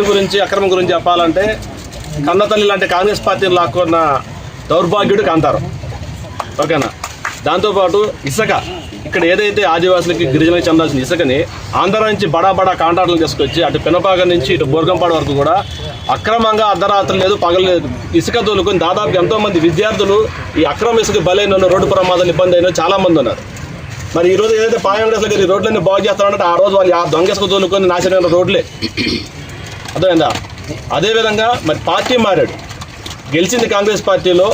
అవినీతి గురించి అక్రమం గురించి చెప్పాలంటే కన్నతల్లి లాంటి కాంగ్రెస్ పార్టీని లాక్కున్న దౌర్భాగ్యుడు కాంతారు. ఓకేనా? దాంతోపాటు ఇసుక. ఇక్కడ ఏదైతే ఆదివాసులకి గిరిజనకి చెందాల్సిన ఇసుకని ఆంధ్ర నుంచి బడా బడా కాంట్రాక్టులు తీసుకొచ్చి అటు పినపాక నుంచి ఇటు బోర్గంపాడు వరకు కూడా అక్రమంగా అర్ధరాత్రి లేదు పగలు లేదు ఇసుక తోలుకొని దాదాపు ఎంతో మంది విద్యార్థులు ఈ అక్రమ ఇసుక బలైన రోడ్డు ప్రమాదాలు ఇబ్బంది అయిన చాలా మంది ఉన్నారు. మరి ఈ రోజు ఏదైతే పాయంగ్రెస్ దగ్గర ఈ రోడ్లన్నీ బాగు చేస్తారంటే ఆ రోజు వాళ్ళు ఆ దొంగ ఇసుక తోలుకొని నాశనమైన రోడ్లే. అర్థమైందా? అదేవిధంగా మరి పార్టీ మారాడు. గెలిచింది కాంగ్రెస్ పార్టీలో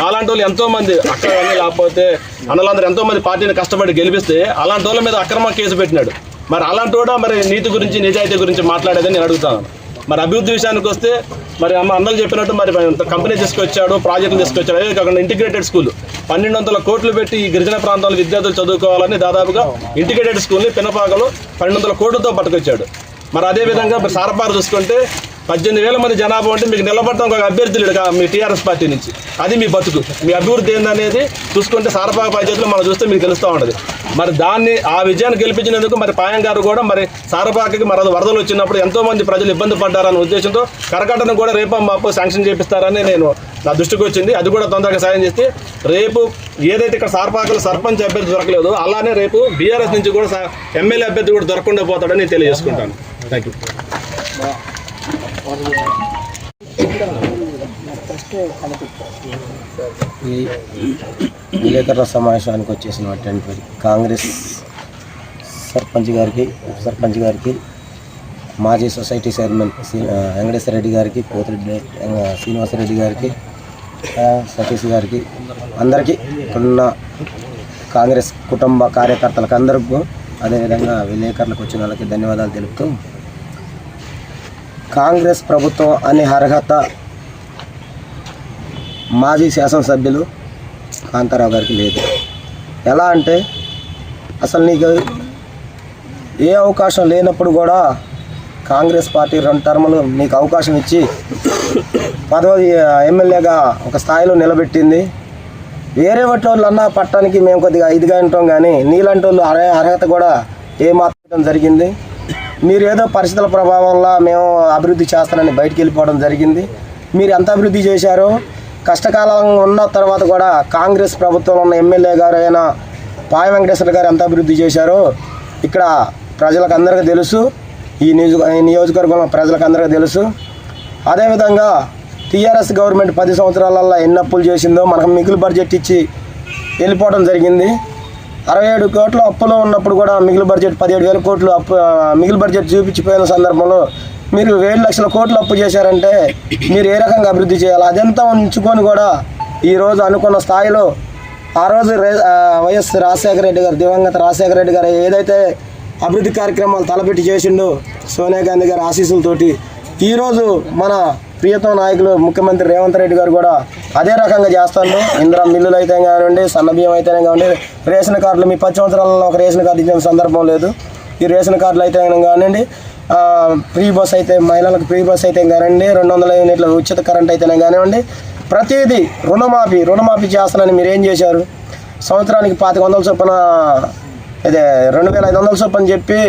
మాలాంటి వాళ్ళు ఎంతోమంది అక్కడ లేకపోతే అన్నలందరూ ఎంతోమంది పార్టీని కష్టపడి గెలిపిస్తే అలాంటి వాళ్ళ మీద అక్రమ కేసు పెట్టినాడు. మరి అలాంటి కూడా మరి నీతి గురించి నిజాయితీ గురించి మాట్లాడేదని నేను అడుగుతాను మరి అభివృద్ధి విషయానికి వస్తే మరి అమ్మ అన్నలు చెప్పినట్టు మరి కంపెనీ తీసుకొచ్చాడు ప్రాజెక్టులు తీసుకొచ్చాడు. అదే కాకుండా ఇంటిగ్రేటెడ్ స్కూల్ పన్నెండు వందల కోట్లు పెట్టి ఈ గిరిజన ప్రాంతాల విద్యార్థులు చదువుకోవాలని దాదాపుగా ఇంటిగ్రేటెడ్ స్కూల్ని పినపాకలో పన్నెండు వందల కోట్లతో పట్టుకొచ్చాడు. మరి అదే విధంగా మరి సారపారు చూసుకుంటే పద్దెనిమిది వేల మంది జనాభా ఉంటే మీకు నిలబడటం ఒక అభ్యర్థి లేడు మీ టీఆర్ఎస్ పార్టీ నుంచి. అది మీ బతుకు. మీ అభివృద్ధి ఏందనేది చూసుకుంటే సారపాక పంచాయతీలో మనం చూస్తే మీకు తెలుస్తూ ఉంటుంది. మరి దాన్ని ఆ విజయాన్ని గెలిపించినందుకు మరి పాయం గారు కూడా మరి సారపాకకి మరి అది వరదలు వచ్చినప్పుడు ఎంతోమంది ప్రజలు ఇబ్బంది పడ్డారనే ఉద్దేశంతో కరకట్టను కూడా రేపు మాపు శాంక్షన్ చేపిస్తారని నేను నా దృష్టికి వచ్చింది. అది కూడా తొందరగా సాయం చేస్తే రేపు ఏదైతే ఇక్కడ సారపాకలు సర్పంచ్ అభ్యర్థి దొరకలేదు అలానే రేపు బీఆర్ఎస్ నుంచి కూడా ఎమ్మెల్యే అభ్యర్థి కూడా దొరకకుండా పోతాడని నేను తెలియజేసుకుంటాను. థ్యాంక్ యూ ఈ విలేకరుల సమావేశానికి వచ్చేసినటువంటి కాంగ్రెస్ సర్పంచ్ గారికి ఉప సర్పంచ్ గారికి మాజీ సొసైటీ చైర్మన్ శ్రీ వెంకటేశ్వర రెడ్డి గారికి పోతిరెడ్డి శ్రీనివాసరెడ్డి గారికి సతీష్ గారికి అందరికీ ఉన్న కాంగ్రెస్ కుటుంబ కార్యకర్తలకు అందరికీ అదేవిధంగా విలేకరులకు వచ్చిన వాళ్ళకి ధన్యవాదాలు తెలుపుతూ కాంగ్రెస్ ప్రభుత్వం అనే అర్హత మాజీ శాసనసభ్యులు కాంతారావు గారికి లేదు. ఎలా అంటే అసలు నీకు ఏ అవకాశం లేనప్పుడు కూడా కాంగ్రెస్ పార్టీ రెండు టర్ములు నీకు అవకాశం ఇచ్చి పదవి ఎమ్మెల్యేగా ఒక స్థాయిలో నిలబెట్టింది. వేరే వాళ్ళు అన్న పట్టడానికి మేము కొద్దిగా ఇదిగా ఉంటాం కానీ నీలాంటి వాళ్ళు అర్హత కూడా ఏమాత్రం జరిగింది. మీరు ఏదో పరిస్థితుల ప్రభావంలో మేము అభివృద్ధి చేస్తానని బయటికి వెళ్ళిపోవడం జరిగింది. మీరు ఎంత అభివృద్ధి చేశారో కష్టకాలం ఉన్న తర్వాత కూడా కాంగ్రెస్ ప్రభుత్వంలో ఉన్న ఎమ్మెల్యే గారు అయిన పాయ వెంకటేశ్వర గారు ఎంత అభివృద్ధి చేశారో ఇక్కడ ప్రజలకు అందరికీ తెలుసు. ఈ నియోజక ఈ నియోజకవర్గంలో ప్రజలకు అందరికీ తెలుసు. అదేవిధంగా టీఆర్ఎస్ గవర్నమెంట్ పది సంవత్సరాలలో ఎన్ని అప్పులు చేసిందో మనకు మిగులు బడ్జెట్ ఇచ్చి వెళ్ళిపోవడం జరిగింది. అరవై ఏడు కోట్ల అప్పులో ఉన్నప్పుడు కూడా మిగులు బడ్జెట్ పదిహేడు వేల కోట్లు అప్పు మిగులు బడ్జెట్ చూపించిపోయిన సందర్భంలో మీరు ఏడు లక్షల కోట్లు అప్పు చేశారంటే మీరు ఏ రకంగా అభివృద్ధి చేయాలి? అదంతా ఉంచుకొని కూడా ఈరోజు అనుకున్న స్థాయిలో ఆ రోజు వైఎస్ రాజశేఖర రెడ్డి గారు దివంగత రాజశేఖర రెడ్డి గారు ఏదైతే అభివృద్ధి కార్యక్రమాలు తలపెట్టి చేసిండో సోనియా గాంధీ గారి ఆశీస్సులతోటి ఈరోజు మన ప్రియతమ నాయకులు ముఖ్యమంత్రి రేవంత్ రెడ్డి గారు కూడా అదే రకంగా చేస్తాను. ఇందిరా మిల్లులు అయితే కానివ్వండి సన్న బియ్యం అయితేనే కానివ్వండి రేషన్ కార్డులు మీ పది సంవత్సరాలలో ఒక రేషన్ కార్డు ఇచ్చిన సందర్భం లేదు. ఈ రేషన్ కార్డులు అయితే కానివ్వండి ఫ్రీ బస్ అయితే మహిళలకు ఫ్రీ బస్ అయితే కానివ్వండి రెండు వందల యూనిట్ల ఉచిత కరెంట్ అయితేనే కానివ్వండి ప్రతిదీ రుణమాఫీ రుణమాఫీ చేస్తానని మీరు ఏం చేశారు? సంవత్సరానికి పాతిక వందల చొప్పున ఇదే రెండు వేల ఐదు వందల చొప్పున చెప్పి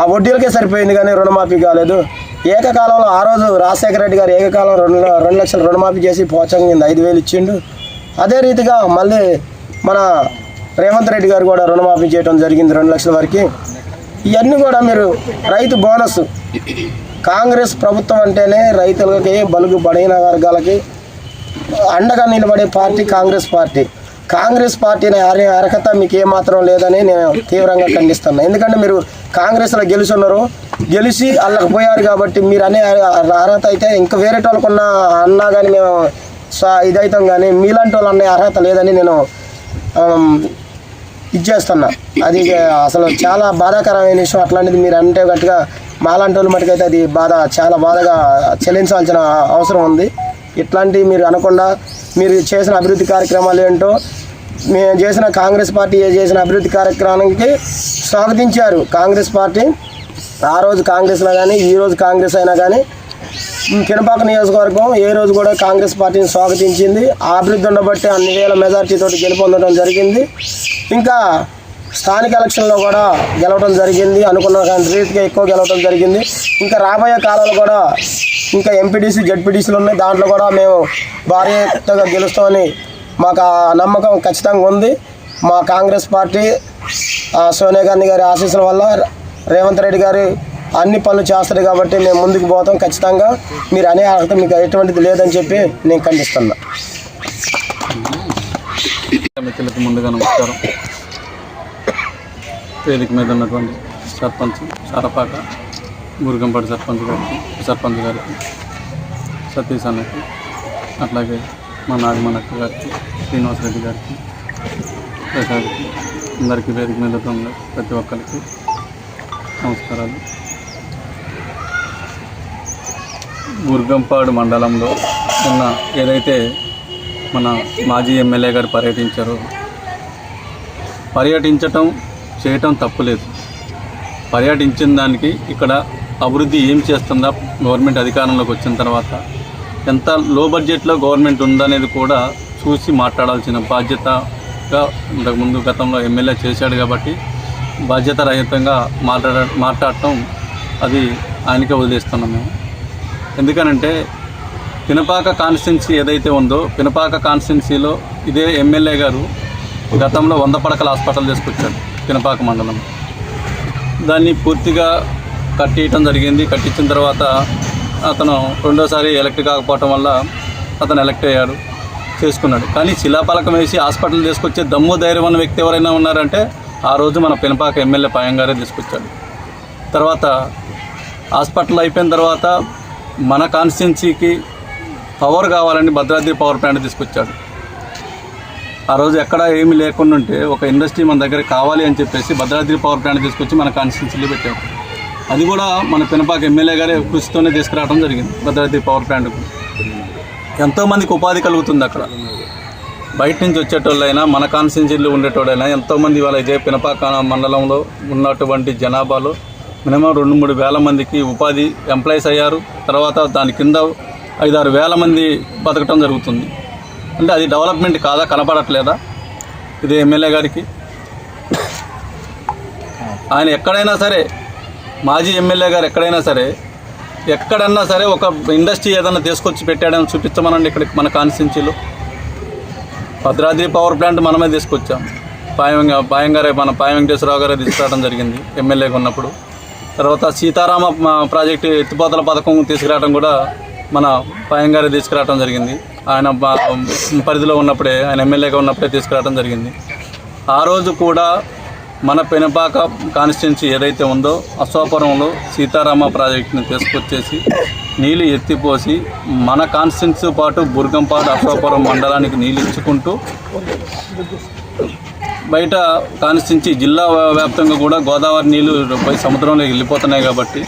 ఆ వడ్డీలకే సరిపోయింది కానీ రుణమాఫీ కాలేదు. ఏకకాలంలో ఆ రోజు రాజశేఖర రెడ్డి గారు ఏకకాలం రెండు రెండు లక్షల రుణమాఫీ చేసి పోచంగా కింద ఐదు వేలు ఇచ్చిండు. అదే రీతిగా మళ్ళీ మన రేవంత్ రెడ్డి గారు కూడా రుణమాఫీ చేయడం జరిగింది రెండు లక్షల వరకు. ఇవన్నీ కూడా మీరు రైతు బోనస్. కాంగ్రెస్ ప్రభుత్వం అంటేనే రైతులకి బలుగు బలహీన వర్గాలకి అండగా నిలబడే పార్టీ కాంగ్రెస్ పార్టీ. కాంగ్రెస్ పార్టీని అరే అర్హత మీకు ఏమాత్రం లేదని నేను తీవ్రంగా ఖండిస్తున్నాను ఎందుకంటే మీరు కాంగ్రెస్లో గెలుచున్నారు. గెలిచి వాళ్ళకి పోయారు కాబట్టి మీరు అనే అర్హత అయితే ఇంకా వేరే వాళ్ళకున్న అన్నా కానీ మేము స- ఇదైతాం కానీ మీలాంటి వాళ్ళు అనే అర్హత లేదని నేను ఇచ్చేస్తున్నా అది అసలు చాలా బాధాకరమైన విషయం. అట్లాంటిది మీరు అంటే గట్టిగా మాలాంటి వాళ్ళు మటుకైతే అది బాధ చాలా బాధగా చెల్లించాల్సిన అవసరం ఉంది. ఇట్లాంటివి మీరు అనకుండా మీరు చేసిన అభివృద్ధి కార్యక్రమాలు ఏంటో మేము చేసిన కాంగ్రెస్ పార్టీ చేసిన అభివృద్ధి కార్యక్రమానికి స్వాగతించారు. కాంగ్రెస్ పార్టీ ఆ రోజు కాంగ్రెస్లో కానీ ఈ రోజు కాంగ్రెస్ అయినా కానీ కినపాక నియోజకవర్గం ఏ రోజు కూడా కాంగ్రెస్ పార్టీని స్వాగతించింది. ఆ అభివృద్ధి ఉండబట్టి అన్ని వేల మెజార్టీతో గెలుపొందడం జరిగింది. ఇంకా స్థానిక ఎలక్షన్లో కూడా గెలవడం జరిగింది. అనుకున్న దాని రీతిగా ఎక్కువ గెలవడం జరిగింది. ఇంకా రాబోయే కాలంలో కూడా ఇంకా ఎంపీటీసీ జడ్పీటీసీలు ఉన్నాయి. దాంట్లో కూడా మేము భారీ ఎత్తుగా గెలుస్తామని మాకు ఆ నమ్మకం ఖచ్చితంగా ఉంది. మా కాంగ్రెస్ పార్టీ సోనియా గాంధీ గారి ఆశీస్సుల వల్ల రేవంత్ రెడ్డి గారి అన్ని పనులు చేస్తారు కాబట్టి మేము ముందుకు పోతాం ఖచ్చితంగా. మీరు అనే అర్హత మీకు ఎటువంటిది లేదని చెప్పి నేను ఖండిస్తున్నా. మిత్రులకు ముందుగా నమస్కారం. వేదిక మీద ఉన్నటువంటి సర్పంచ్ సారపాక మురుగంపాటి సర్పంచ్ గారికి సర్పంచ్ గారికి సతీష్ అన్నకి అట్లాగే మా నాగమనక్క గారికి శ్రీనివాసరెడ్డి గారికి ప్రసాద్కి అందరికీ వేదిక మీద ప్రతి ఒక్కరికి నమస్కారాలు. మురుగంపాడు మండలంలో ఉన్న ఏదైతే మన మాజీ ఎమ్మెల్యే గారు పర్యటించారో పర్యటించటం చేయటం తప్పులేదు. పర్యటించిన దానికి ఇక్కడ అభివృద్ధి ఏం చేస్తుందా? గవర్నమెంట్ అధికారంలోకి వచ్చిన తర్వాత ఎంత లో బడ్జెట్లో గవర్నమెంట్ ఉందనేది కూడా చూసి మాట్లాడాల్సిన బాధ్యతగా ఇంతకుముందు గతంలో ఎమ్మెల్యే చేశాడు కాబట్టి బాధ్యత రహితంగా మాట్లాడ మాట్లాడటం అది ఆయనకే వదిలేస్తున్నాం మేము. ఎందుకనంటే పినపాక కాన్స్టిట్యున్సీ ఏదైతే ఉందో పినపాక కాన్స్టిట్యున్సీలో ఇదే ఎమ్మెల్యే గారు గతంలో వంద పడకల హాస్పిటల్ తీసుకొచ్చాడు పినపాక మండలం దాన్ని పూర్తిగా కట్టియటం జరిగింది. కట్టించిన తర్వాత అతను రెండోసారి ఎలక్ట్ కాకపోవటం వల్ల అతను ఎలక్ట్ అయ్యాడు. చేసుకున్నాడు. కానీ శిలాపలకం వేసి హాస్పిటల్ తీసుకొచ్చే దమ్ము ధైర్యం ఉన్న వ్యక్తి ఎవరైనా ఉన్నారంటే ఆ రోజు మన పినపాక ఎమ్మెల్యే పాయంగారే తీసుకొచ్చాడు. తర్వాత హాస్పిటల్ అయిపోయిన తర్వాత మన కాన్స్టిట్యున్సీకి పవర్ కావాలని భద్రాద్రి పవర్ ప్లాంట్ తీసుకొచ్చాడు. ఆ రోజు ఎక్కడ ఏమి లేకుండా ఉంటే ఒక ఇండస్ట్రీ మన దగ్గర కావాలి అని చెప్పేసి భద్రాద్రి పవర్ ప్లాంట్ తీసుకొచ్చి మన కాన్స్టిట్యున్సీలో పెట్టాము అది కూడా మన పినపాక ఎమ్మెల్యే గారే కృషితోనే తీసుకురావడం జరిగింది. భద్రాద్రి పవర్ ప్లాంట్కు. ఎంతోమందికి ఉపాధి కలుగుతుంది అక్కడ. బయట నుంచి వచ్చేటోళ్ళైనా మన కాన్స్టిట్యూన్సీలో ఉండేటోళ్ళైనా ఎంతోమంది ఇవాళ ఇదే పినపాక మండలంలో ఉన్నటువంటి జనాభాలో మినిమం రెండు మూడు వేల మందికి ఉపాధి ఎంప్లాయీస్ అయ్యారు. తర్వాత దాని కింద ఐదారు వేల మంది బతకటం జరుగుతుంది. అంటే అది డెవలప్మెంట్ కాదా కనపడట్లేదా? ఇది ఎమ్మెల్యే గారికి. ఆయన ఎక్కడైనా సరే మాజీ ఎమ్మెల్యే గారు ఎక్కడైనా సరే ఎక్కడన్నా సరే ఒక ఇండస్ట్రీ ఏదైనా తీసుకొచ్చి పెట్టాడని చూపించమనండి ఇక్కడ మన కాన్స్టిట్యున్సీలో. భద్రాద్రి పవర్ ప్లాంట్ మనమే తీసుకొచ్చాం. పాయం పాయం గారే మన పాయం వెంకటేశ్వరరావు గారే తీసుకురావడం జరిగింది ఎమ్మెల్యేగా ఉన్నప్పుడు. తర్వాత సీతారామ ప్రాజెక్టు ఎత్తిపోతల పథకం తీసుకురావడం కూడా మన పాయం గారే తీసుకురావడం జరిగింది. ఆయన పరిధిలో ఉన్నప్పుడే ఆయన ఎమ్మెల్యేగా ఉన్నప్పుడే తీసుకురావడం జరిగింది. ఆ రోజు కూడా మన పెనపాక కాన్స్టిట్యున్సీ ఏదైతే ఉందో అశ్వాపురంలో సీతారామ ప్రాజెక్టుని తీసుకొచ్చేసి నీళ్ళు ఎత్తిపోసి మన కాన్స్టిట్యున్సీ పాటు బుర్గంపాడు అశ్వాపురం మండలానికి నీళ్ళు ఇచ్చుకుంటూ బయట కాన్స్టిట్యున్సీ జిల్లా వ్యాప్తంగా కూడా గోదావరి నీళ్ళు పోయి సముద్రంలోకి వెళ్ళిపోతున్నాయి కాబట్టి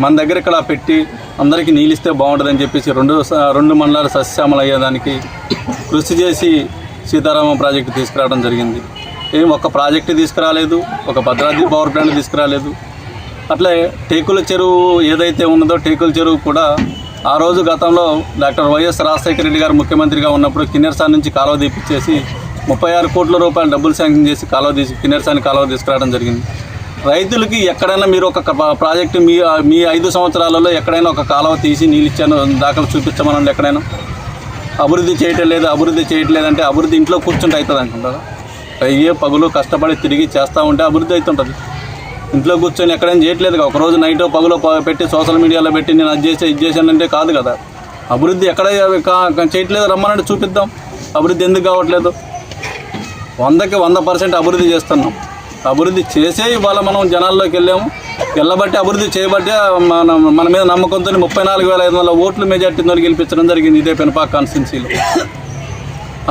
మన దగ్గర ఇక్కడ పెట్టి అందరికీ నీళ్ళు ఇస్తే బాగుంటుందని చెప్పేసి రెండు రెండు మండలాలు సస్యశ్యామలు అయ్యేదానికి కృషి చేసి సీతారామ ప్రాజెక్టు తీసుకురావడం జరిగింది. ఏం ఒక ప్రాజెక్ట్ తీసుకురాలేదు ఒక భద్రాద్రి పవర్ ప్లాంట్ తీసుకురాలేదు. అట్లే టేకుల చెరువు ఏదైతే ఉన్నదో టేకుల చెరువు కూడా ఆ రోజు గతంలో డాక్టర్ వైఎస్ రాజశేఖర రెడ్డి గారు ముఖ్యమంత్రిగా ఉన్నప్పుడు కిన్నెరసాన్ నుంచి కాలువ తీపిచ్చేసి ముప్పై ఆరు కోట్ల రూపాయలు డబ్బులు శాంక్షన్ చేసి కాలువ తీసి కిన్నెరసాని కాలువ తీసుకురావడం జరిగింది. రైతులకి ఎక్కడైనా మీరు ఒక ప్రాజెక్టు మీ మీ ఐదు సంవత్సరాలలో ఎక్కడైనా ఒక కాలువ తీసి నీళ్ళు ఇచ్చాను దాఖలు చూపించమనండి ఎక్కడైనా. అభివృద్ధి చేయటం లేదు అభివృద్ధి చేయట్లేదంటే అభివృద్ధి ఇంట్లో కూర్చుంటే అవుతుంది అనుకుంటారా అయ్యే పగులు కష్టపడి తిరిగి చేస్తూ ఉంటే అభివృద్ధి అవుతుంటుంది. ఇంట్లో కూర్చొని ఎక్కడైనా చేయట్లేదు ఒక రోజు నైట్ పగులో పెట్టి సోషల్ మీడియాలో పెట్టి నేను అది చేసి ఇది చేశానంటే కాదు కదా. అభివృద్ధి ఎక్కడ చేయట్లేదు రమ్మనంటే చూపిద్దాం. అభివృద్ధి ఎందుకు కావట్లేదు? వందకి వంద పర్సెంట్ అభివృద్ధి చేస్తున్నాం. అభివృద్ధి చేసే ఇవాళ మనం జనాల్లోకి వెళ్ళాము. వెళ్ళబట్టి అభివృద్ధి చేయబట్టి మన మన మీద నమ్మకంతో ముప్పై నాలుగు వేల ఐదు వందల ఓట్లు మెజార్టీతో గెలిపించడం జరిగింది ఇదే పెనపాక కాన్స్టిట్యున్సీలో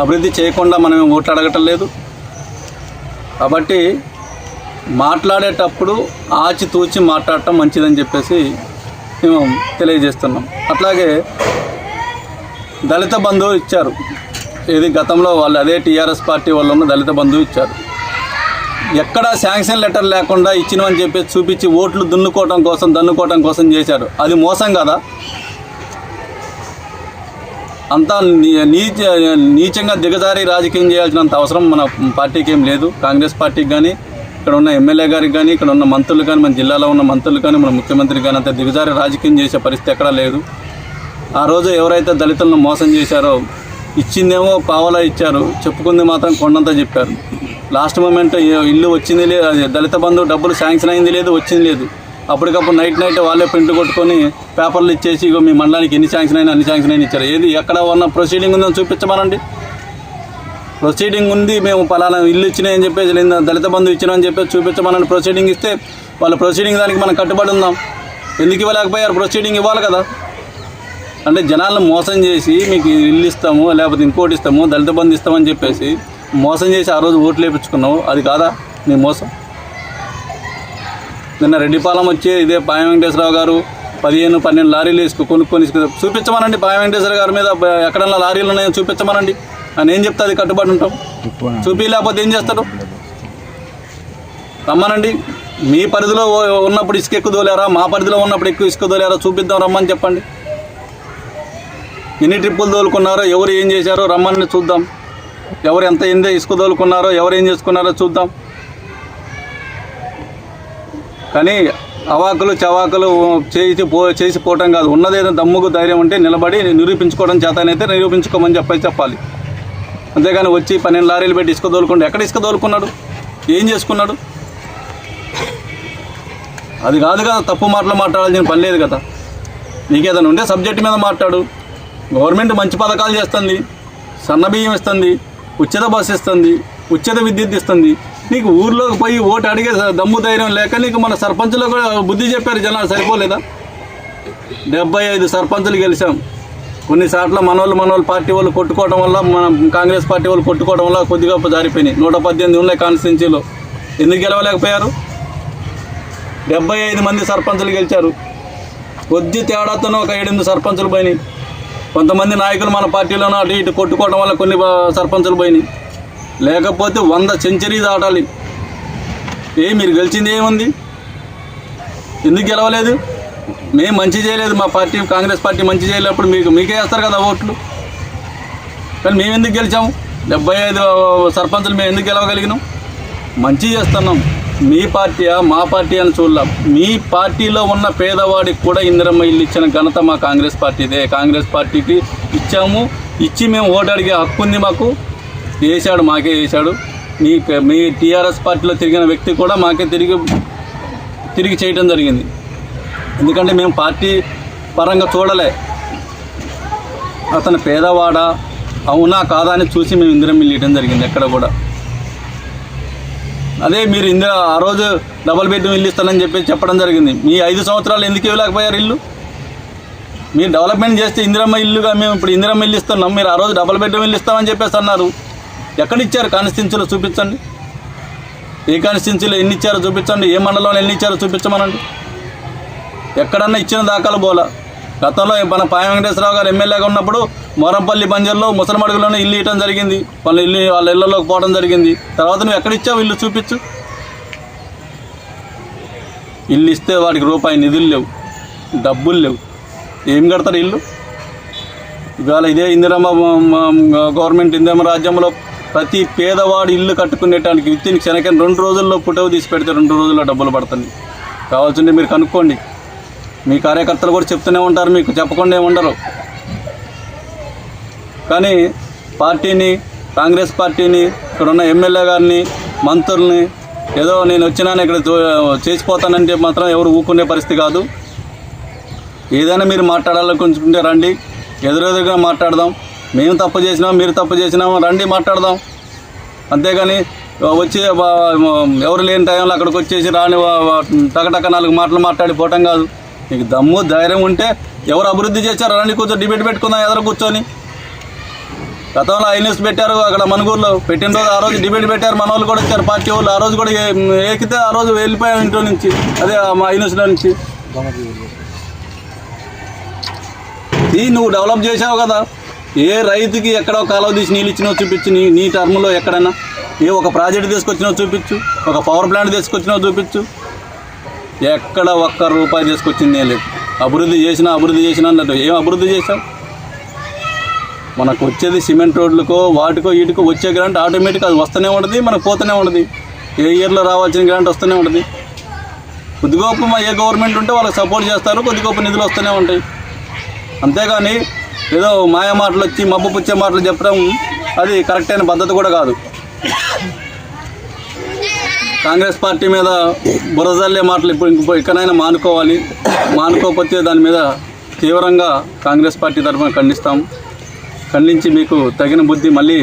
అభివృద్ధి చేయకుండా మనం ఓట్లు అడగటం లేదు. కాబట్టి మాట్లాడేటప్పుడు ఆచితూచి మాట్లాడటం మంచిదని చెప్పేసి మేము తెలియజేస్తున్నాం. అట్లాగే దళిత బంధువు ఇచ్చారు. ఇది గతంలో వాళ్ళు అదే టీఆర్ఎస్ పార్టీ వాళ్ళు ఉన్న దళిత బంధువు ఇచ్చారు. ఎక్కడ శాంక్షన్ లెటర్ లేకుండా ఇచ్చినమని చెప్పి చూపించి ఓట్లు దున్నుకోవటం కోసం దన్నుకోవటం కోసం చేశారు. అది మోసం కదా? అంతా నీచ నీచంగా దిగజారి రాజకీయం చేయాల్సినంత అవసరం మన పార్టీకి ఏం లేదు. కాంగ్రెస్ పార్టీకి కానీ ఇక్కడ ఉన్న ఎమ్మెల్యే గారికి కానీ ఇక్కడ ఉన్న మంత్రులు కానీ మన జిల్లాలో ఉన్న మంత్రులు కానీ మన ముఖ్యమంత్రి కానీ అంత దిగజారి రాజకీయం చేసే పరిస్థితి ఎక్కడా లేదు. ఆ రోజు ఎవరైతే దళితులను మోసం చేశారో ఇచ్చిందేమో పావలా ఇచ్చారు. చెప్పుకుంది మాత్రం కొండంతా చెప్పారు. లాస్ట్ మూమెంట్ ఇల్లు వచ్చింది లేదు దళిత బంధు డబ్బులు శాంక్షన్ అయింది లేదు వచ్చింది లేదు. అప్పటికప్పుడు నైట్ నైట్ వాళ్ళే ప్రింట్ కొట్టుకొని పేపర్లు ఇచ్చేసి ఇగో మీ మండలానికి ఎన్ని శాంక్షన్ అయినా అన్ని శాంక్షన్ అయినా ఇచ్చారు. ఏది ఎక్కడ ఉన్న ప్రొసీడింగ్ ఉందని చూపించమనండి. ప్రొసీడింగ్ ఉంది మేము పలానా ఇల్లు ఇచ్చినాయని చెప్పేసి లేదా దళిత బంధు ఇచ్చినామని చెప్పేసి చూపించమనండి. ప్రొసీడింగ్ ఇస్తే వాళ్ళ ప్రొసీడింగ్ దానికి మనం కట్టుబడి ఉందాం. ఎందుకు ఇవ్వలేకపోయారు? ప్రొసీడింగ్ ఇవ్వాలి కదా. అంటే జనాలను మోసం చేసి మీకు ఇల్లు ఇస్తాము లేకపోతే ఇంకోటి ఇస్తాము దళిత బంధు ఇస్తామని చెప్పేసి మోసం చేసి ఆ రోజు ఓట్లు వేయించుకున్నావు అది కాదా నీ మోసం? నిన్న రెడ్డిపాలెం వచ్చి ఇదే పాయ వెంకటేశ్వరరావు గారు పదిహేను పన్నెండు లారీలు వేసుకు కొనుక్కొని చూపించమనండి. పాయ వెంకటేశ్వర గారి మీద ఎక్కడన్నా లారీలు ఉన్నాయో చూపించమనండి. అని ఏం చెప్తే అది కట్టుబడి ఉంటాం. చూపి లేకపోతే ఏం చేస్తారు? రమ్మనండి. మీ పరిధిలో ఉన్నప్పుడు ఇసుక ఎక్కువ దోలేరా మా పరిధిలో ఉన్నప్పుడు ఎక్కువ ఇసుక దోలేరా చూపిద్దాం రమ్మని చెప్పండి. ఎన్ని ట్రిప్పులు తోలుకున్నారో ఎవరు ఏం చేశారో రమ్మని చూద్దాం. ఎవరు ఎంత ఎంత ఇసుక తోలుకున్నారో ఎవరు ఏం చేసుకున్నారో చూద్దాం. కానీ అవాకులు చవాకులు చేసి పో చేసి పోవటం కాదు. ఉన్నదేదో దమ్ముకు ధైర్యం ఉంటే నిలబడి నిరూపించుకోవడం చేతనైతే నిరూపించుకోమని చెప్పి చెప్పాలి. అంతేగాని వచ్చి పన్నెండు లారీలు పెట్టి ఇసుక దోలుకుంటే ఎక్కడ ఇసుక దోలుకున్నాడు ఏం చేసుకున్నాడు? అది కాదు కదా తప్పు మాటలు మాట్లాడాల్సిన పని లేదు కదా. నీకేదైనా ఉంటే సబ్జెక్ట్ మీద మాట్లాడు. గవర్నమెంట్ మంచి పథకాలు చేస్తుంది. సన్నబియ్యం ఇస్తుంది. ఉచిత బస్సు ఇస్తుంది. ఉచిత విద్యుత్ ఇస్తుంది. నీకు ఊర్లోకి పోయి ఓటు అడిగే దమ్ము ధైర్యం లేక నీకు మన సర్పంచ్లో కూడా బుద్ధి చెప్పారు జనాలు సరిపోలేదా? డెబ్బై ఐదు సర్పంచులు గెలిచాం. కొన్నిసార్లు మనోళ్ళు మనోళ్ళు పార్టీ వాళ్ళు కొట్టుకోవడం వల్ల మన కాంగ్రెస్ పార్టీ వాళ్ళు కొట్టుకోవడం వల్ల కొద్దిగా జారిపోయినాయి. నూట పద్దెనిమిది ఉన్నాయి కాన్స్టిట్యున్సీలో. ఎందుకు గెలవలేకపోయారు? డెబ్బై ఐదు మంది సర్పంచులు గెలిచారు. కొద్ది తేడాతోనే ఒక ఏడెనిమిది సర్పంచులు పోయినాయి. కొంతమంది నాయకులు మన పార్టీలోనూ అటు ఇటు కొట్టుకోవడం వల్ల కొన్ని సర్పంచులు పోయినాయి. లేకపోతే వంద సెంచరీ దాటాలి. ఏ మీరు గెలిచింది ఏముంది? ఎందుకు గెలవలేదు? మేము మంచి చేయలేదు మా పార్టీ కాంగ్రెస్ పార్టీ మంచి చేయలేనప్పుడు మీకు మీకే వేస్తారు కదా ఓట్లు. కానీ మేము ఎందుకు గెలిచాము? డెబ్బై ఐదు సర్పంచులు మేము ఎందుకు గెలవగలిగినాం? మంచి చేస్తున్నాం. మీ పార్టీయా మా పార్టీ అని చూడలేం. మీ పార్టీలో ఉన్న పేదవాడికి కూడా ఇందిరమ్మ ఇల్లు ఇచ్చిన ఘనత మా కాంగ్రెస్ పార్టీదే. కాంగ్రెస్ పార్టీకి ఇచ్చాము. ఇచ్చి మేము ఓటు అడిగే హక్కు ఉంది మాకు. చేశాడు మాకే చేశాడు. మీ మీ టీఆర్ఎస్ పార్టీలో తిరిగిన వ్యక్తి కూడా మాకే తిరిగి తిరిగి చేయడం జరిగింది. ఎందుకంటే మేము పార్టీ పరంగా చూడలే. అతను పేదవాడా? అవునా కాదా అని చూసి మేము ఇందిరం వెళ్ళియటం జరిగింది ఎక్కడ కూడా. అదే మీరు ఇందిర ఆ రోజు డబల్ బెడ్రూమ్ ఇల్లు ఇస్తానని చెప్పి చెప్పడం జరిగింది. మీ ఐదు సంవత్సరాలు ఎందుకు ఇవ్వలేకపోయారు ఇల్లు? మీరు డెవలప్మెంట్ చేస్తే ఇందిరమ్మ ఇల్లుగా మేము ఇప్పుడు ఇందిరమ్మ ఇల్లు ఇస్తున్నాం మీరు ఆ రోజు డబల్ బెడ్రూమ్ ఇల్లు ఇస్తామని చెప్పేసి అన్నారు. ఎక్కడ ఇచ్చారు కాన్స్టిట్యున్సీలో చూపించండి. ఏ కాన్స్టిట్యున్సీలో ఎన్ని ఇచ్చారో చూపించండి. ఏ మండలంలో ఎన్ని ఇచ్చారో చూపించమనండి. ఎక్కడన్నా ఇచ్చిన దాఖలు పోలా గతంలో మన పాయ వెంకటేశ్వరరావు గారు ఎమ్మెల్యేగా ఉన్నప్పుడు మొరంపల్లి బంజర్లో ముసలమడుగులోనే ఇల్లు ఇవ్వడం జరిగింది. వాళ్ళ ఇల్లు వాళ్ళ ఇళ్ళలోకి పోవడం జరిగింది. తర్వాత నువ్వు ఎక్కడ ఇచ్చావు ఇల్లు చూపించు. ఇల్లు ఇస్తే వాడికి రూపాయి నిధులు లేవు. డబ్బులు లేవు. ఏం కడతారు ఇల్లు? ఇవాళ ఇదే ఇందిరమ్మ గవర్నమెంట్ ఇందిరమ్మ రాజ్యంలో ప్రతి పేదవాడు ఇల్లు కట్టుకునేటానికి విత్తిన క్షణకం రెండు రోజుల్లో ఫోటో తీసి పెడితే రెండు రోజుల్లో డబ్బులు పడుతుంది. కావాల్సింటే మీరు కనుక్కోండి. మీ కార్యకర్తలు కూడా చెప్తూనే ఉంటారు మీకు చెప్పకుండా ఉండరు కానీ పార్టీని కాంగ్రెస్ పార్టీని ఇక్కడ ఉన్న ఎమ్మెల్యే గారిని మంత్రుల్ని ఏదో నేను వచ్చినాను ఇక్కడ దో- చేసిపోతానంటే మాత్రం ఎవరు ఊకునే పరిస్థితి కాదు. ఏదైనా మీరు మాట్లాడాలనుకుంటుంటే రండి. ఎదురెదురుగా మాట్లాడదాం. మేము తప్పు చేసినాం మీరు తప్పు చేసినాం రండి మాట్లాడదాం. అంతేగాని వచ్చి ఎవరు లేని టైంలో అక్కడికి వచ్చేసి రాని టకటక నాలుగు మాటలు మాట్లాడిపోవటం కాదు. నీకు దమ్ము ధైర్యం ఉంటే ఎవరు అభివృద్ధి చేశారు రండి కూర్చొని డిబేట్ పెట్టుకుందాం ఎదురు కూర్చొని. గతంలో ఐన్యూస్ పెట్టారు అక్కడ మనుగూరులో పెట్టిన రోజు ఆ రోజు డిబేట్ పెట్టారు మన వాళ్ళు కూడా వచ్చారు పార్టీ వాళ్ళు. ఆ రోజు కూడా ఏకితే ఆ రోజు వెళ్ళిపోయాం ఇంట్లో నుంచి అదే మా ఐన్యూస్లో నుంచి. ఇది నువ్వు డెవలప్ చేసావు కదా. ఏ రైతుకి ఎక్కడో కాలువ తీసి నీళ్ళు ఇచ్చినో చూపించు నీ నీ టర్మ్లో ఎక్కడైనా ఏ ఒక ప్రాజెక్ట్ తీసుకొచ్చినో చూపించు ఒక పవర్ ప్లాంట్ తీసుకొచ్చినో చూపించు. ఎక్కడ ఒక్క రూపాయి తీసుకొచ్చిందే లేదు. అభివృద్ధి చేసినా అభివృద్ధి చేసినా అన్నట్టు. ఏం అభివృద్ధి చేశాం మనకు వచ్చేది సిమెంట్ రోడ్లకో వాటికో వీటికో వచ్చే గ్రాంట్ ఆటోమేటిక్ అది వస్తూనే ఉంటుంది మనకు పోతూనే ఉంటుంది. ఏ ఇయర్లో రావాల్సిన గ్రాంట్ వస్తూనే ఉంటుంది. కొద్ది గొప్ప ఏ గవర్నమెంట్ ఉంటే వాళ్ళకి సపోర్ట్ చేస్తారు కొద్ది గొప్ప నిధులు వస్తూనే ఉంటాయి. అంతేగాని ఏదో మాయ మాటలు వచ్చి మబ్బు పుచ్చే మాటలు చెప్పడం అది కరెక్ట్ అయిన పద్ధతి కూడా కాదు. కాంగ్రెస్ పార్టీ మీద బురజల్లే మాటలు ఇప్పుడు ఇంక ఇకనైనా మానుకోవాలి మానుకోకపోతే దాని మీద తీవ్రంగా కాంగ్రెస్ పార్టీ తరఫున ఖండిస్తాం. ఖండించి మీకు తగిన బుద్ధి మళ్ళీ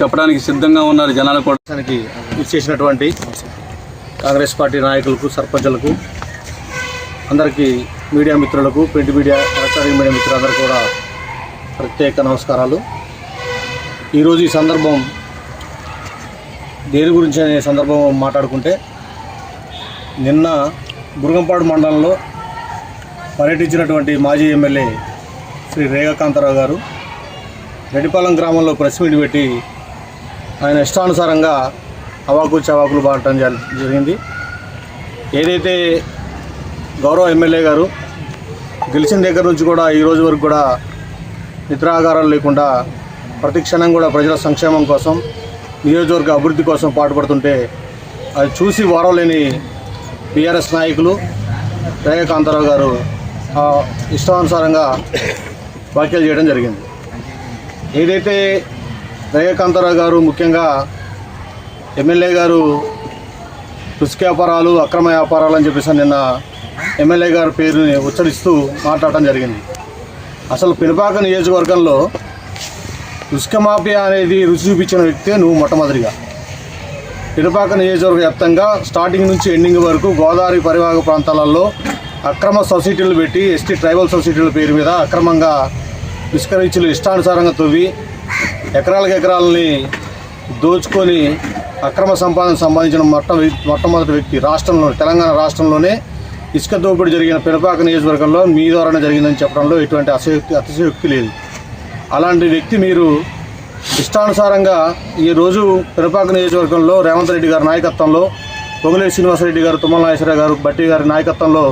చెప్పడానికి సిద్ధంగా ఉన్నారు జనాలు కూడా. దానికి ఇచ్చేసినటువంటి కాంగ్రెస్ పార్టీ నాయకులకు సర్పంచులకు అందరికీ మీడియా మిత్రులకు ప్రింట్ మీడియా ఎలక్ట్రానిక్ మీడియా మిత్రులందరూ కూడా ప్రత్యేక నమస్కారాలు. ఈరోజు ఈ సందర్భం దేని గురించి అనే సందర్భం మాట్లాడుకుంటే నిన్న బురుగంపాడు మండలంలో పర్యటించినటువంటి మాజీ ఎమ్మెల్యే శ్రీ రేఖాకాంతారావు గారు రెడ్డిపాలెం గ్రామంలో ప్రెస్ మీట్ పెట్టి ఆయన ఇష్టానుసారంగా అవాకు చవాకులు పాడటం జరిగింది. ఏదైతే గౌరవ ఎమ్మెల్యే గారు గెలిచిన దగ్గర నుంచి కూడా ఈ రోజు వరకు కూడా నిద్రాగారాలు లేకుండా ప్రతి క్షణం కూడా ప్రజల సంక్షేమం కోసం నియోజకవర్గ అభివృద్ధి కోసం పాటుపడుతుంటే అది చూసి వారలేని టీఆర్ఎస్ నాయకులు రేఖకాంతారావు గారు ఇష్టానుసారంగా వ్యాఖ్యలు చేయడం జరిగింది. ఏదైతే రేఖకాంతారావు గారు ముఖ్యంగా ఎమ్మెల్యే గారు ఇసుక వ్యాపారాలు అక్రమ వ్యాపారాలు అని చెప్పేసి నిన్న ఎమ్మెల్యే గారి పేరుని ఉచ్చరిస్తూ మాట్లాడటం జరిగింది. అసలు పినపాక నియోజకవర్గంలో ఇసుక మాఫియా అనేది రుచి చూపించిన వ్యక్తే నువ్వు మొట్టమొదటిగా. పినపాక నియోజకవర్గ వ్యాప్తంగా స్టార్టింగ్ నుంచి ఎండింగ్ వరకు గోదావరి పరివాహక ప్రాంతాలలో అక్రమ సొసైటీలు పెట్టి ఎస్టీ ట్రైబల్ సొసైటీల పేరు మీద అక్రమంగా ఇసుక రీచులు ఇష్టానుసారంగా తవ్వి ఎకరాలకు ఎకరాలని దోచుకొని అక్రమ సంపాదన సంపాదించిన మొట్ట మొట్టమొదటి వ్యక్తి రాష్ట్రంలో తెలంగాణ రాష్ట్రంలోనే ఇసుక దోపిడీ జరిగిన పినపాక నియోజకవర్గంలో మీ ద్వారానే జరిగిందని చెప్పడంలో ఎటువంటి అసయోక్తి అతిశయోక్తి లేదు. అలాంటి వ్యక్తి మీరు ఇష్టానుసారంగా ఈ రోజు పినపాక నియోజకవర్గంలో రేవంత్ రెడ్డి గారి నాయకత్వంలో పొంగులేటి శ్రీనివాసరెడ్డి గారు తుమ్మల నాగేశ్వరరావు గారు బట్టి గారి నాయకత్వంలో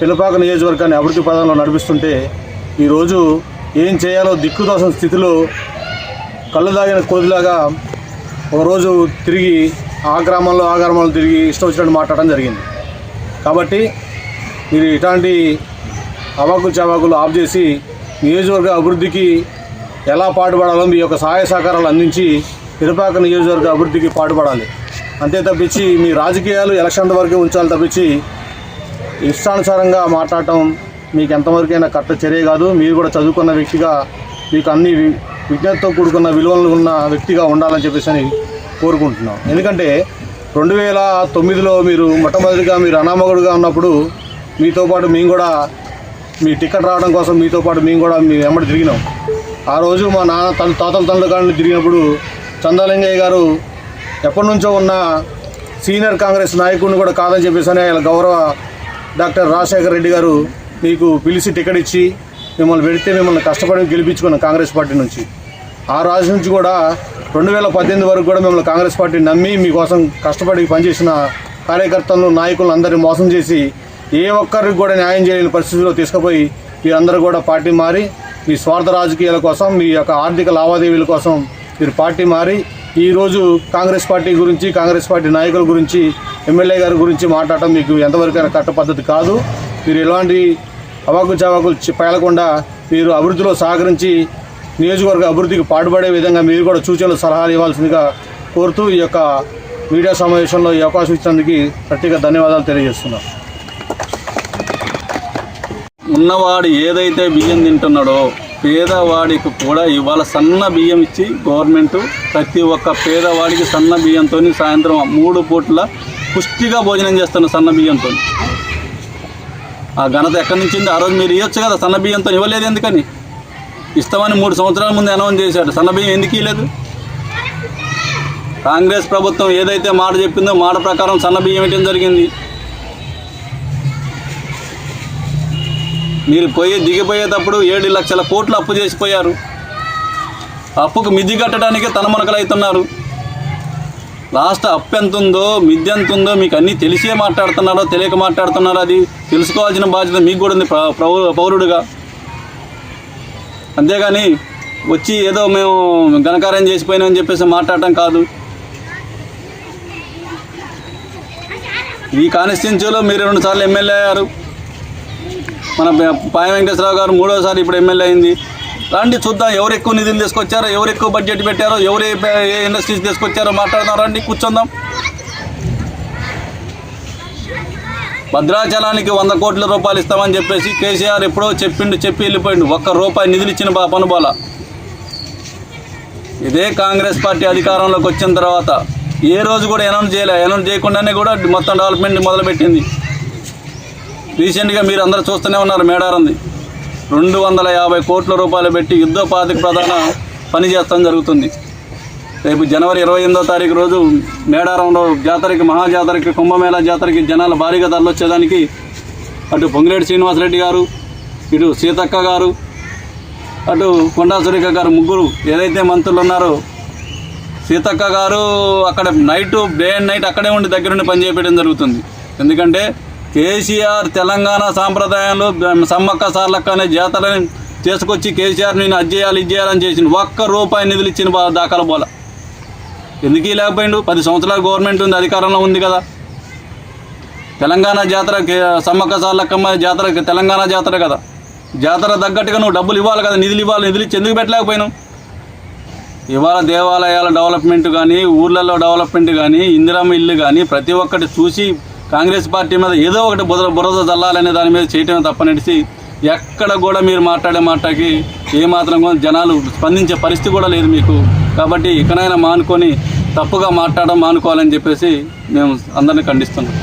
పినపాక నియోజకవర్గాన్ని అభివృద్ధి పదంలో నడిపిస్తుంటే ఈరోజు ఏం చేయాలో దిక్కుదోసం స్థితిలో కళ్ళు దాగిన కోదిలాగా ఒకరోజు తిరిగి ఆ గ్రామంలో ఆ గ్రామంలో తిరిగి ఇష్టం వచ్చినట్టు మాట్లాడడం జరిగింది. కాబట్టి మీరు ఇట్లాంటి అవాకులు చవాకులు ఆఫ్ చేసి నియోజకవర్గ అభివృద్ధికి ఎలా పాటుపడాలో మీ యొక్క సహాయ సహకారాలు అందించి ఇరుపాక నియోజకవర్గ అభివృద్ధికి పాటుపడాలి. అంతే తప్పించి మీ రాజకీయాలు ఎలక్షన్ వరకు ఉంచాలి తప్పించి ఇష్టానుసారంగా మాట్లాడటం మీకు ఎంతవరకైనా కరెక్ట్ చర్య కాదు. మీరు కూడా చదువుకున్న వ్యక్తిగా మీకు అన్ని విజ్ఞతతో కూడుకున్న విలువలు ఉన్న వ్యక్తిగా ఉండాలని చెప్పేసి అని కోరుకుంటున్నాం. ఎందుకంటే రెండు వేల తొమ్మిదిలో మీరు మొట్టమొదటిగా మీరు అనామకుడుగా ఉన్నప్పుడు మీతో పాటు మేము కూడా మీ టికెట్ రావడం కోసం మీతో పాటు మేము కూడా మీ వెంబడి తిరిగినాం. ఆ రోజు మా నాన్న తన తాతల తండ్రి కాళ్ళని తిరిగినప్పుడు చందాలింగయ్య గారు ఎప్పటి నుంచో ఉన్న సీనియర్ కాంగ్రెస్ నాయకుడిని కూడా కాదని చెప్పేసి ఆయన గౌరవ డాక్టర్ రాజశేఖర రెడ్డి గారు మీకు పిలిచి టికెట్ ఇచ్చి మిమ్మల్ని పెడితే మిమ్మల్ని కష్టపడి గెలిపించుకున్నాం కాంగ్రెస్ పార్టీ నుంచి. ఆ రాజు నుంచి కూడా రెండు వేల పద్దెనిమిది వరకు కూడా మిమ్మల్ని కాంగ్రెస్ పార్టీ నమ్మి మీకోసం కష్టపడి పనిచేసిన కార్యకర్తలను నాయకులను అందరినీ మోసం చేసి ఏ ఒక్కరికి కూడా న్యాయం చేయలేని పరిస్థితిలో తీసుకుపోయి మీరందరూ కూడా పార్టీ మారి మీ స్వార్థ రాజకీయాల కోసం మీ యొక్క ఆర్థిక లావాదేవీల కోసం మీరు పార్టీ మారి ఈరోజు కాంగ్రెస్ పార్టీ గురించి కాంగ్రెస్ పార్టీ నాయకుల గురించి ఎమ్మెల్యే గారి గురించి మాట్లాడటం మీకు ఎంతవరకైనా కట్ట పద్ధతి కాదు. మీరు ఎలాంటి అవాకు చవాకులు పేలకుండా మీరు అభివృద్ధిలో సహకరించి నియోజకవర్గ అభివృద్ధికి పాటుపడే విధంగా మీరు కూడా సూచనలు సలహాలు ఇవ్వాల్సిందిగా కోరుతూ ఈ యొక్క మీడియా సమావేశంలో ఈ అవకాశం ఇచ్చినందుకు ప్రత్యేక ధన్యవాదాలు తెలియజేస్తున్నాను ఉన్నవాడు ఏదైతే బియ్యం తింటున్నాడో పేదవాడికి కూడా ఇవాళ సన్న బియ్యం ఇచ్చి గవర్నమెంట్ ప్రతి ఒక్క పేదవాడికి సన్న బియ్యంతో సాయంత్రం మూడు పూట్ల పుష్టిగా భోజనం చేస్తున్న సన్న బియ్యంతో ఆ ఘనత ఎక్కడి నుంచి ఉంది? ఆ రోజు మీరు ఇవ్వచ్చు కదా సన్న బియ్యంతో ఇవ్వలేదు ఎందుకని? ఇస్తామని మూడు సంవత్సరాల ముందు అనౌన్స్ చేశాడు. సన్న బియ్యం ఎందుకు ఇవ్వలేదు కాంగ్రెస్ ప్రభుత్వం ఏదైతే మాట చెప్పిందో మాట ప్రకారం సన్న బియ్యం ఇవ్వడం జరిగింది. మీరు పోయి దిగిపోయేటప్పుడు ఏడు లక్షల కోట్లు అప్పు చేసిపోయారు. అప్పుకు మిద్ది కట్టడానికి తనమనకలు అవుతున్నారు లాస్ట్ అప్పు ఎంత ఉందో మిద్ది ఎంత ఉందో మీకు అన్నీ తెలిసే మాట్లాడుతున్నారో తెలియక మాట్లాడుతున్నారో అది తెలుసుకోవాల్సిన బాధ్యత మీకు కూడా ఉంది పౌరుడుగా పౌరుడిగా. అంతేగాని వచ్చి ఏదో మేము ఘనకార్యం చేసిపోయినామని చెప్పేసి మాట్లాడటం కాదు. ఈ కాన్స్టిట్యున్సీలో మీరు రెండు సార్లు ఎమ్మెల్యే అయ్యారు. మన పాయ వెంకటేశ్వరరావు గారు మూడోసారి ఇప్పుడు ఎమ్మెల్యే అయింది. రండి చూద్దాం ఎవరు ఎక్కువ నిధులు తీసుకొచ్చారో ఎవరు ఎక్కువ బడ్జెట్ పెట్టారో ఎవరు ఏ ఇండస్ట్రీస్ తీసుకొచ్చారో మాట్లాడదాం రండి కూర్చుందాం. భద్రాచలానికి వంద కోట్ల రూపాయలు ఇస్తామని చెప్పేసి కేసీఆర్ ఎప్పుడో చెప్పిండు చెప్పి వెళ్ళిపోయిండు. ఒక్క రూపాయి నిధులు ఇచ్చిన బా పనుబాల ఇదే కాంగ్రెస్ పార్టీ అధికారంలోకి వచ్చిన తర్వాత ఏ రోజు కూడా అనౌన్స్ చేయలే. అనౌన్స్ చేయకుండానే కూడా మొత్తం డెవలప్మెంట్ మొదలుపెట్టింది. రీసెంట్గా మీరు అందరూ చూస్తూనే ఉన్నారు మేడారంది రెండు వందల యాభై కోట్ల రూపాయలు పెట్టి యుద్ధోపాధిక ప్రధాన పని చేస్తాం జరుగుతుంది. రేపు జనవరి ఇరవై ఎనిమిదో తారీఖు రోజు మేడారంలో జాతరకి మహాజాతరకి కుంభమేళా జాతరకి జనాలు భారీగా తరలొచ్చేదానికి అటు పొంగిరెడ్డి శ్రీనివాసరెడ్డి గారు ఇటు సీతక్క గారు అటు కొండా సురేఖ గారు ముగ్గురు ఏదైతే మంత్రులు ఉన్నారో సీతక్క గారు అక్కడ నైట్ డే అండ్ నైట్ అక్కడే ఉండి దగ్గరుండి పనిచేయడం జరుగుతుంది. ఎందుకంటే కేసీఆర్ తెలంగాణ సాంప్రదాయంలో సమ్మక్క సార్లక్క అనే జాతరని తీసుకొచ్చి కేసీఆర్ నేను అది చేయాలి ఇది చేయాలని చేసిండు. ఒక్క రూపాయి నిధులు ఇచ్చిన దాఖలు పోల. ఎందుకు లేకపోయిండు? పది సంవత్సరాలు గవర్నమెంట్ ఉంది అధికారంలో ఉంది కదా. తెలంగాణ జాతర కే- సమ్మక్క సార్లక్కమ్మ జాతర తెలంగాణ జాతర కదా. జాతర తగ్గట్టుగా నువ్వు డబ్బులు ఇవ్వాలి కదా నిధులు ఇవ్వాలి నిధులు ఇచ్చి ఎందుకు పెట్టలేకపోయినావు? ఇవాళ దేవాలయాల డెవలప్మెంట్ కానీ ఊర్లలో డెవలప్మెంట్ కానీ ఇందిరమ్మ ఇల్లు కానీ ప్రతి ఒక్కటి చూసి కాంగ్రెస్ పార్టీ మీద ఏదో ఒకటి బురద బురద చల్లాలనే దాని మీద చేయటమే తప్పనిడిసి ఎక్కడ కూడా మీరు మాట్లాడే మాటకి ఏమాత్రం కూడా జనాలు స్పందించే పరిస్థితి కూడా లేదు మీకు. కాబట్టి ఇకనైనా మానుకొని తప్పుగా మాట్లాడడం మానుకోవాలని చెప్పేసి మేము అందరినీ ఖండిస్తున్నాం.